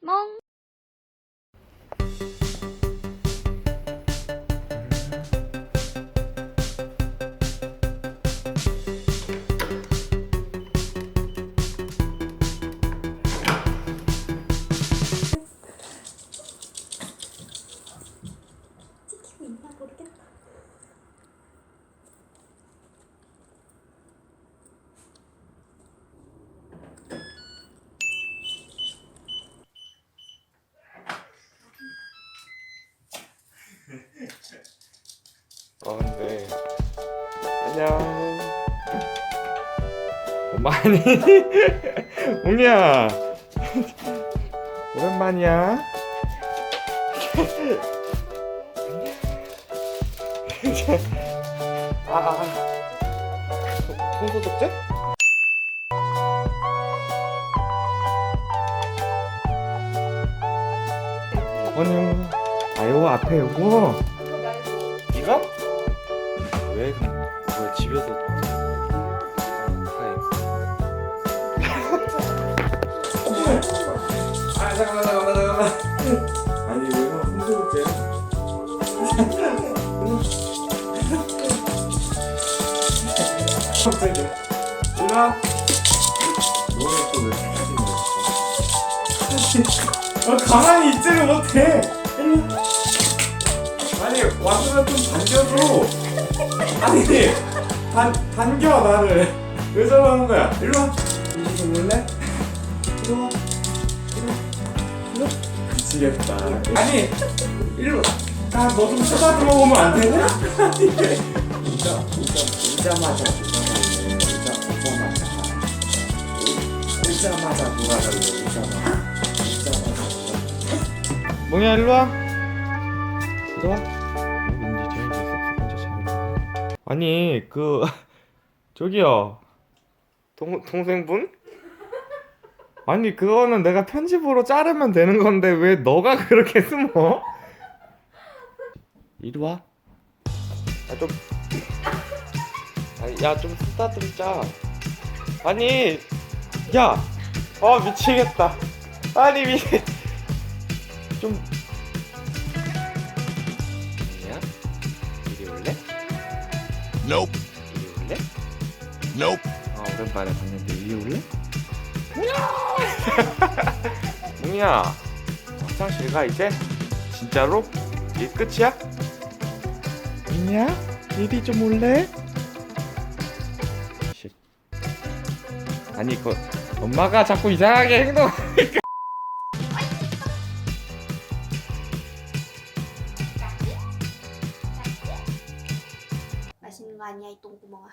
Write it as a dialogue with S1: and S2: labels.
S1: 蒙
S2: 어, 근데 안녕. 많이 웅이야 오랜만이야. 아, 아, 아. 손- 손소독제? 아니요. 아, 요거 앞에 요거. 이거? 왜, 왜 집에서. 아 잠깐만 잠깐만 잠깐만 아니 이거 손소독제 갑자기 일어나 너네 또왜 어, 가만히 있지를 못해 아니 왔으면 좀 반겨줘 아니 반, 반겨 나를 왜 저러는 거야 일로 와 이리 좀 올래? 일로 와 미치겠다 아니 일로 아너좀 쳐다 들어오면 안 되냐? 오자 오자 오자마자 오자마자 오자마자 돌아가네 오자마자 오자마자 몽이야 일로 와 와 왠지 제일 섭섭한지 잘했네 아니 그 저기요 동, 동생분? 아니 그거는 내가 편집으로 자르면 되는 건데 왜 너가 그렇게 숨어? 이리 와. 야 좀. 야좀 쓰다듬자. 아니 야. 아 미치겠다. 아니 미. 좀.
S3: Nope.
S2: 이리 올래?
S3: Nope.
S2: 아 오랜만에 봤는데 이리 올래? 뭉이야 화장실 가 이제 진짜로? 이게 끝이야? 있냐? 이리 좀 올래? 씨. 아니 그 엄마가 자꾸 이상하게 행동
S1: nga niya itong mga